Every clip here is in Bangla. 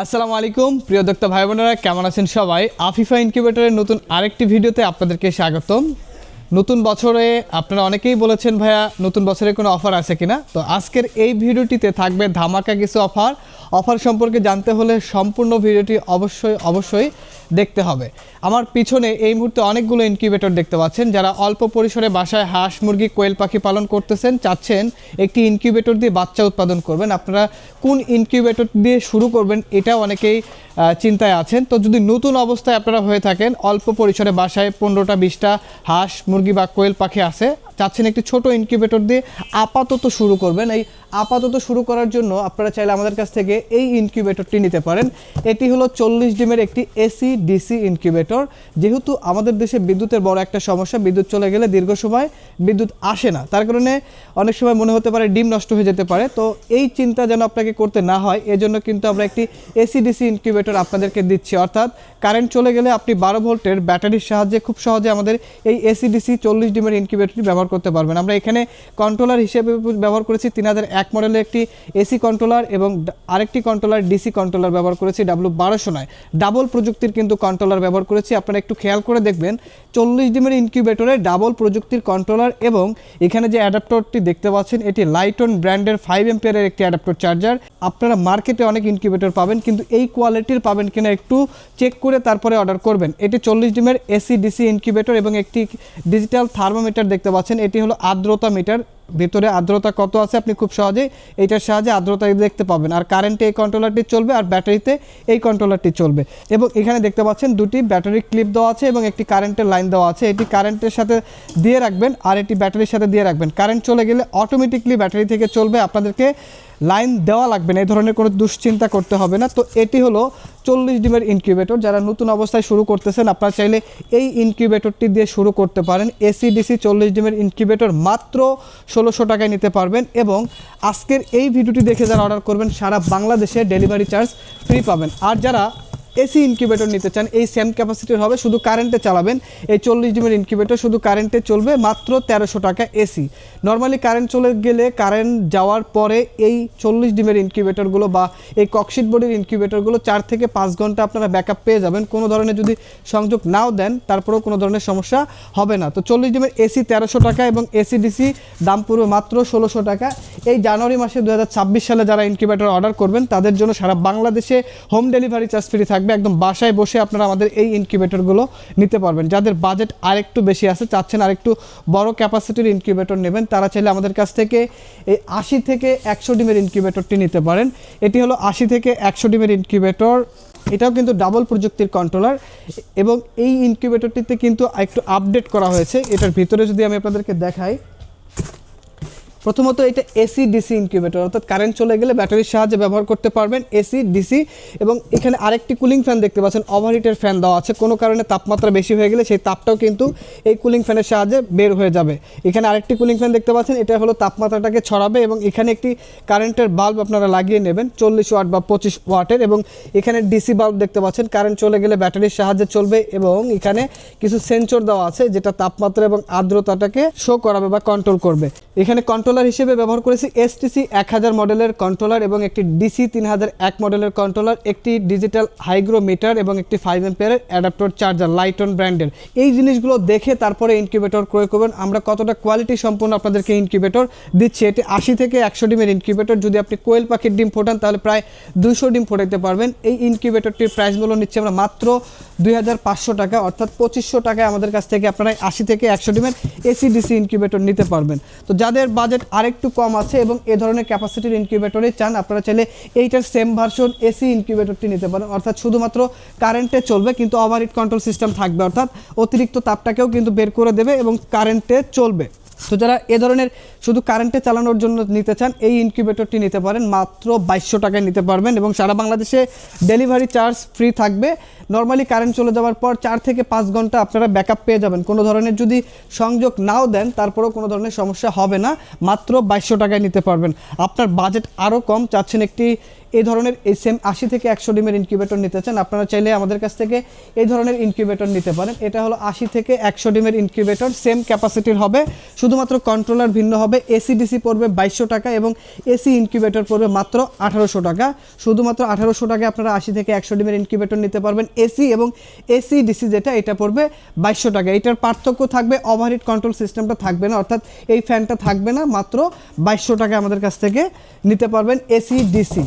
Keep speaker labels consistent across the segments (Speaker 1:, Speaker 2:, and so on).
Speaker 1: আসসালামু আলাইকুম, প্রিয় দক্তা ভাই বোনেরা, কেমন আছেন সবাই? আফিফা ইনকিউবেটরের নতুন আরেকটি ভিডিওতে আপনাদেরকে স্বাগতম। নতুন বছরে আপনারা অনেকেই বলেছেন, ভাইয়া, নতুন বছরে কোনো অফার আছে কিনা? তো আজকের এই ভিডিওটিতে থাকবে ধামাকা কিছু অফার। অফার সম্পর্কে জানতে হলে সম্পূর্ণ ভিডিওটি অবশ্যই অবশ্যই দেখতে হবে। আমার পিছনে এই মুহূর্তে অনেকগুলো ইনকিউবেটর দেখতে পাচ্ছেন, যারা অল্প পরিসরে বাসায় হাঁস, মুরগি, কোয়েল পাখি পালন করতেছেন, চাচ্ছেন একটি ইনকিউবেটর দিয়ে বাচ্চা উৎপাদন করবেন। আপনারা কোন ইনকিউবেটর দিয়ে শুরু করবেন এটা অনেকেই চিন্তায় আছেন। তো যদি নতুন অবস্থায় আপনারা হয়ে থাকেন, অল্প পরিসরে বাসায় পনেরোটা, বিশটা হাঁস, মুরগি বা কোয়েল পাখি আছে চাচ্ছেন একটি ছোট ইনকিউবেটর দিয়ে আপাতত শুরু করবেন। এই আপাতত শুরু করার জন্য আপনারা চাইলে আমাদের কাছ থেকে এই ইনকিউবেটরটি নিতে পারেন। এটি হলো চল্লিশ ডিমের একটি এসি ডিসি ইনকিউবেটর যেহেতু আমাদের দেশে বিদ্যুতের বড় একটা সমস্যা, বিদ্যুৎ চলে গেলে দীর্ঘ সময় বিদ্যুৎ আসে না। তার কারণে অনেক সময় মনে হতে পারে ডিম নষ্ট হয়ে যেতে পারে। তো এই চিন্তা যেন আপনাকে করতে না হয়, এজন্য কিন্তু আমরা একটি এসি ডিসি ইনকিউবেটর আপনাদেরকে দিচ্ছি। অর্থাৎ কারেন্ট চলে গেলে আপনি বারো ভোল্টের ব্যাটারির সাহায্যে খুব সহজে আমাদের এই এসি ডিসি চল্লিশ ডিমের ইনকিউবেটরটি ব্যবহার করতে পারবেন। আমরা এখানে কন্ট্রোলার হিসেবে ব্যবহার করেছি তিন হাজার এক মডেলের একটি এসি কন্ট্রোলার এবং আরেকটি কন্ট্রোলার ডিসি কন্ট্রোলার ব্যবহার করেছি ডাব্লু বারোশো নয়। ডাবল প্রযুক্তির কিন্তু কন্ট্রোলার ব্যবহার করেছি। আপনারা একটু খেয়াল করে দেখবেন, চল্লিশ ডিমের ইনকিউবেটরে ডাবল প্রযুক্তির কন্ট্রোলার এবং এখানে যে অ্যাডাপ্টরটি দেখতে পাচ্ছেন, এটি লাইটন ব্র্যান্ডের ফাইভ এম্পিয়ারের একটি অ্যাডাপ্টর চার্জার আপনারা মার্কেটে অনেক ইনকিউবেটর পাবেন, কিন্তু এই কোয়ালিটির পাবেন কিনা একটু চেক করে তারপরে অর্ডার করবেন। এটি চল্লিশ ডিমের এসি ডিসি ইনকিউবেটর এবং একটি ডিজিটাল থার্মোমিটার দেখতে পাচ্ছেন। এটি হলো আর্দ্রতা মিটার ভিতরে আর্দ্রতা কত আছে আপনি খুব সহজেই এইটার সাহায্যে আর্দ্রতা দেখতে পাবেন। আর কারেন্টে এই কন্ট্রোলারটি চলবে আর ব্যাটারিতে এই কন্ট্রোলারটি চলবে। এবং এখানে দেখতে পাচ্ছেন দুটি ব্যাটারি ক্লিপ দেওয়া আছে এবং একটি কারেন্টের লাইন দেওয়া আছে। এটি কারেন্টের সাথে দিয়ে রাখবেন আর এটি ব্যাটারির সাথে দিয়ে রাখবেন। কারেন্ট চলে গেলে অটোমেটিকলি ব্যাটারি থেকে চলবে। আপনাদেরকে লাইন দেওয়া লাগবে না। এই ধরনের কোনো দুশ্চিন্তা করতে হবে না। তো এটি হলো চল্লিশ ডিমের ইনকিউবেটর যারা নতুন অবস্থায় শুরু করতেছেন, আপনারা চাইলে এই ইনকিউবেটরটি দিয়ে শুরু করতে পারেন। এসি ডিসি চল্লিশ ডিমের ইনকিউবেটর মাত্র ষোলোশো টাকায় নিতে পারবেন এবং আজকের এই ভিডিওটি দেখে যারা অর্ডার করবেন, সারা বাংলাদেশে ডেলিভারি চার্জ ফ্রি পাবেন। আর যারা এসি ইনকিউবেটর নিতে চান, এই সেম ক্যাপাসিটির হবে, শুধু কারেন্টে চালাবেন। এই চল্লিশ ডিমের ইনকিউবেটর শুধু কারেন্টে চলবে, মাত্র তেরোশো টাকা এসি নর্মালি কারেন্ট চলে গেলে কারেন্ট যাওয়ার পরে এই চল্লিশ ডিমের ইনকিউবেটরগুলো বা এই ককশিট বোর্ডের ইনকিউবেটরগুলো চার থেকে পাঁচ ঘণ্টা আপনারা ব্যাকআপ পেয়ে যাবেন। কোনো ধরনের যদি সংযোগ নাও দেন, তারপরেও কোনো ধরনের সমস্যা হবে না। তো চল্লিশ ডিমের এসি তেরোশো টাকা এবং এসি ডিসি দাম পড়বে মাত্র ষোলোশো টাকা। এই জানুয়ারি মাসে দু হাজার ছাব্বিশ সালে যারা ইনকিউবেটর অর্ডার করবেন, তাদের জন্য সারা বাংলাদেশে হোম ডেলিভারি চার্জ ফ্রি থাকবে। একদম বাসায় বসে আপনারা আমাদের এই ইনকিউবেটরগুলো নিতে পারবেন। যাদের বাজেট আরেকটু বেশি আছে, চাচ্ছেন আরেকটু বড় ক্যাপাসিটির ইনকিউবেটর নেবেন, তারা চাইলে আমাদের কাছ থেকে এই আশি থেকে একশো ডিমের ইনকিউবেটরটি নিতে পারেন। এটি হলো আশি থেকে একশো ডিমের ইনকিউবেটর এটাও কিন্তু ডাবল প্রযুক্তির কন্ট্রোলার এবং এই ইনকিউবেটরটিতে কিন্তু একটু আপডেট করা হয়েছে। এটার ভিতরে যদি আমি আপনাদেরকে দেখাই প্রথমত এটা এসি ডিসি ইনকিউবেটর অর্থাৎ কারেন্ট চলে গেলে ব্যাটারির সাহায্যে ব্যবহার করতে পারবেন এসি ডিসি এবং এখানে আরেকটি কুলিং ফ্যান দেখতে পাচ্ছেন ওভারহিটের ফ্যান দেওয়া আছে। কোনো কারণে তাপমাত্রা বেশি হয়ে গেলে সেই তাপটাও কিন্তু এই কুলিং ফ্যানের সাহায্যে বের হয়ে যাবে। এখানে আরেকটি কুলিং ফ্যান দেখতে পাচ্ছেন, এটা হলো তাপমাত্রাটাকে ছড়াবে এবং এখানে একটি কারেন্টের বাল্ব আপনারা লাগিয়ে নেবেন, চল্লিশ ওয়াট বা পঁচিশ ওয়াটের এবং এখানে ডিসি বাল্ব দেখতে পাচ্ছেন কারেন্ট চলে গেলে ব্যাটারির সাহায্যে চলবে এবং এখানে কিছু সেন্সর দেওয়া আছে যেটা তাপমাত্রা এবং আর্দ্রতাটাকে শো করাবে বা কন্ট্রোল করবে। এখানে কন্ট্রোলার হিসেবে ব্যবহার করেছি এস এসটিসি এক হাজার মডেলের কন্ট্রোলার এবং একটি ডিসি তিন হাজার এক মডেলের কন্ট্রোলার একটি ডিজিটাল হাইগ্রোমিটার এবং একটি ফাইভ এম্পিয়ারের অ্যাডাপ্টর চার্জার লাইটন ব্র্যান্ডের এই জিনিসগুলো দেখে তারপরে ইনকিউবেটর ক্রয় করবেন। আমরা কতটা কোয়ালিটি সম্পূর্ণ আপনাদেরকে ইনকিউবেটর দিচ্ছি, এটি আশি থেকে একশো ডিমের ইনকিউবেটর যদি আপনি কোয়েল পাখির ডিম ফোটান, তাহলে প্রায় দুশো ডিম ফোটাইতে পারবেন। এই ইনকিউবেটরটির প্রাইস মূল্য নিচ্ছে আমরা মাত্র দুই হাজার পাঁচশো টাকা, অর্থাৎ পঁচিশশো টাকায় আমাদের কাছ থেকে আপনারা আশি থেকে একশো ডিমের এসি ডিসি ইনকিউবেটর নিতে পারবেন। তো যাদের বাজেট আরেকটু কম আছে এবং এ ধরনের ক্যাপাসিটির ইনকিউবেটরে চান। আপনারা চাইলে এইটার সেম ভার্সন এসি ইনকিউবেটরটি নিতে পারেন। অর্থাৎ শুধুমাত্র কারেন্টে চলবে, কিন্তু ওভার কন্ট্রোল সিস্টেম থাকবে। অর্থাৎ অতিরিক্ত তাপটাকেও কিন্তু বের করে দেবে এবং কারেন্টে চলবে। তো যারা এ ধরনের শুধু কারেন্টে চালানোর জন্য নিতে চান, এই ইনকিউবেটরটি নিতে পারেন। মাত্র বাইশশো টাকায় নিতে পারবেন এবং সারা বাংলাদেশে ডেলিভারি চার্জ ফ্রি থাকবে। নর্মালি কারেন্ট চলে যাওয়ার পর চার থেকে পাঁচ ঘণ্টা আপনারা ব্যাকআপ পেয়ে যাবেন। কোনো ধরনের যদি সংযোগ নাও দেন, তারপরেও কোনো ধরনের সমস্যা হবে না। মাত্র বাইশশো টাকায় নিতে পারবেন। আপনার বাজেট আরও কম, চাচ্ছেন একটি এই ধরনের এই সেম আশি থেকে একশো ডিমের ইনকিউবেটর নিতে চান, আপনারা চাইলে আমাদের কাছ থেকে এই ধরনের ইনকিউবেটর নিতে পারেন। এটা হলো আশি থেকে একশো ডিমের ইনকিউবেটর সেম ক্যাপাসিটির হবে, শুধুমাত্র কন্ট্রোলার ভিন্ন হবে এসি ডিসি পড়বে বাইশশো টাকা এবং এসি ইনকিউবেটর পড়বে মাত্র আঠারোশো টাকা। শুধুমাত্র আঠারোশো টাকায় আপনারা আশি থেকে একশো ডিমের ইনকিউবেটর নিতে পারবেন এসি এবং এসি ডিসি যেটা, এটা পড়বে বাইশশো টাকা। এটার পার্থক্য থাকবে ওভারহিট কন্ট্রোল সিস্টেমটা থাকবে না, অর্থাৎ এই ফ্যানটা থাকবে না, মাত্র বাইশশো টাকা আমাদের কাছ থেকে নিতে পারবেন এসি ডিসি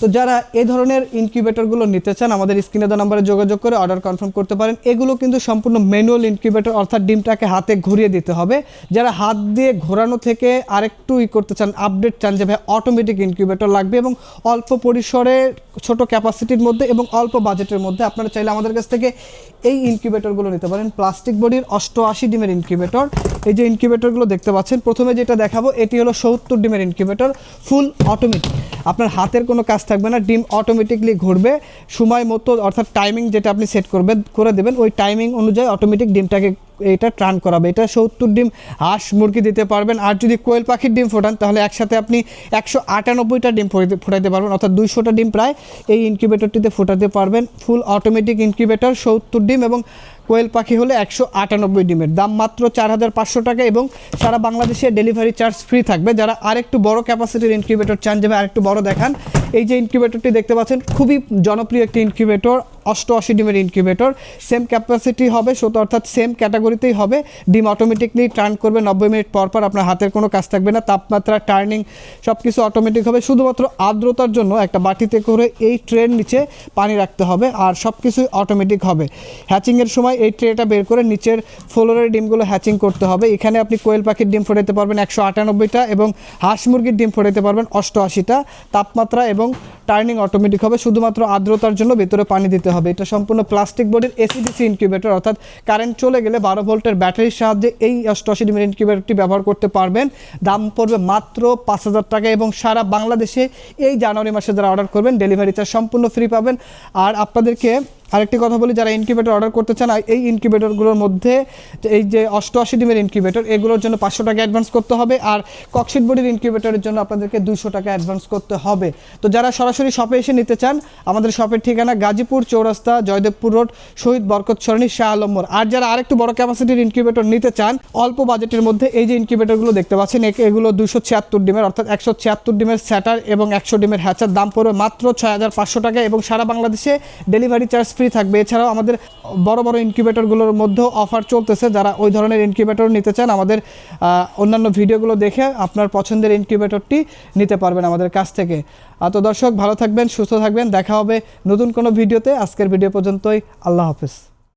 Speaker 1: তো যারা এই ধরনের ইনকিউবেটরগুলো নিতে চান, আমাদের স্ক্রিনে দেওয়া নাম্বারে যোগাযোগ করে অর্ডার কনফার্ম করতে পারেন। এগুলো কিন্তু সম্পূর্ণ ম্যানুয়াল ইনকিউবেটর অর্থাৎ ডিমটাকে হাতে ঘুরিয়ে দিতে হবে। যারা হাত দিয়ে ঘোরানো থেকে আরেকটু ই করতে চান আপডেট চান যে, ভাই অটোমেটিক ইনকিউবেটর লাগবে এবং অল্প পরিসরে, ছোট ক্যাপাসিটির মধ্যে এবং অল্প বাজেটের মধ্যে আপনারা চাইলে আমাদের কাছ থেকে এই ইনকিউবেটরগুলো নিতে পারেন। প্লাস্টিক বডির অষ্টআশি ডিমের ইনকিউবেটর এই যে ইনকিউবেটরগুলো দেখতে পাচ্ছেন, প্রথমে যেটা দেখাবো, এটি হলো সত্তর ডিমের ইনকিউবেটর ফুল অটোমেটিক আপনার হাতের কোনো কাজ থাকবে না, ডিম অটোমেটিকলি ঘুরবে, সময় মতো অর্থাৎ টাইমিং যেটা আপনি সেট করবেন করে দেবেন, ওই টাইমিং অনুযায়ী অটোমেটিক ডিমটাকে এটা ট্রান করাবে। এটা সত্তর ডিম হাঁস মুরগি দিতে পারবেন, আর যদি কোয়েল পাখির ডিম ফোটান, তাহলে একসাথে আপনি একশো আটানব্বইটা ডিম ফোটাতে পারবেন, অর্থাৎ দুইশোটা ডিম প্রায় এই ইনকিউবেটরটিতে ফোটাতে পারবেন। ফুল অটোমেটিক ইনকিউবেটর সত্তর ডিম এবং কোয়েল পাখি হলে একশো আটানব্বই ডিমের। দাম মাত্র চার হাজার পাঁচশো টাকা এবং সারা বাংলাদেশে ডেলিভারি চার্জ ফ্রি থাকবে। যারা আরেকটু বড় ক্যাপাসিটির ইনকিউবেটর চান যাবে আরেকটু বড় দেখান এই যে ইনকিউবেটরটি দেখতে পাচ্ছেন, খুবই জনপ্রিয় একটি ইনকিউবেটর অষ্টআশি ডিমের ইনকিউবেটর সেম ক্যাপাসিটি হবে সত অর্থাৎ সেম ক্যাটাগরিতেই হবে। ডিম অটোমেটিকলি টার্ন করবে, নব্বই মিনিট পর পর আপনার হাতের কোনো কাজ থাকবে না, তাপমাত্রা টার্নিং সব কিছু অটোমেটিক হবে। শুধুমাত্র আর্দ্রতার জন্য একটা বাটিতে করে এই ট্রের নিচে পানি রাখতে হবে, আর সব কিছুই অটোমেটিক হবে। হ্যাচিংয়ের সময় এই ট্রেটা বের করে নিচের ফ্লোরের ডিমগুলো হ্যাচিং করতে হবে। এখানে আপনি কোয়েল পাখির ডিম ফোটাতে পারবেন একশো আটানব্বইটা এবং হাঁস মুরগির ডিম ফোটাতে পারবেন অষ্টআশিটা। তাপমাত্রা এবং টার্নিং অটোমেটিক হবে, শুধুমাত্র আর্দ্রতার জন্য ভেতরে পানি দিতে হবে। এটা সম্পূর্ণ প্লাস্টিক বোর্ডের এসিডিসি ইনকিউবেটর অর্থাৎ কারেন্ট চলে গেলে বারো ভোল্টের ব্যাটারির সাহায্যে এই অষ্টআশি ডিমের ইনকিউবেটরটি ব্যবহার করতে পারবেন। দাম পড়বে মাত্র পাঁচ হাজার টাকা এবং সারা বাংলাদেশে এই জানুয়ারি মাসে যারা অর্ডার করবেন ডেলিভারি চার্জ সম্পূর্ণ ফ্রি পাবেন। আর আপনাদেরকে আরেকটি কথা বলি, যারা ইনকিউবেটর অর্ডার করতে চান এই ইনকিউবেটরগুলোর মধ্যে এই যে অষ্টআশি ডিমের ইনকিউবেটর এগুলোর জন্য পাঁচশো টাকা অ্যাডভান্স করতে হবে, আর ককশিট বডির ইনকিউবেটরের জন্য আপনাদেরকে দুশো টাকা অ্যাডভান্স করতে হবে। তো যারা সরাসরি শপে এসে নিতে চান, আমাদের শপের ঠিকানা গাজীপুর চৌরাস্তা, জয়দেবপুর রোড শহীদ বরকত সরণি, শাহ আলম্বর আর যারা আরেকটু বড় ক্যাপাসিটির ইনকিউবেটর নিতে চান, অল্প বাজেটের মধ্যে এই যে ইনকিউবেটরগুলো দেখতে পাচ্ছেন এগুলো দুশো ছিয়াত্তর ডিমের, অর্থাৎ একশো ছিয়াত্তর ডিমের স্যাটার এবং একশো ডিমের হ্যাচার দাম পড়বে মাত্র ছয় হাজার পাঁচশো টাকা এবং সারা বাংলাদেশে ডেলিভারি চার্জ ফ্রি থাকবে। এছাড়াও আমাদের বড় বড় ইনকিউবেটরগুলোর মধ্যেও অফার চলতেছে। যারা ওই ধরনের ইনকিউবেটর নিতে চান, আমাদের অন্যান্য ভিডিওগুলো দেখে আপনার পছন্দের ইনকিউবেটরটি নিতে পারবেন আমাদের কাছ থেকে। তো দর্শক, ভালো থাকবেন, সুস্থ থাকবেন। দেখা হবে নতুন কোনো ভিডিওতে আজকের ভিডিও পর্যন্তই। আল্লাহ হাফেজ।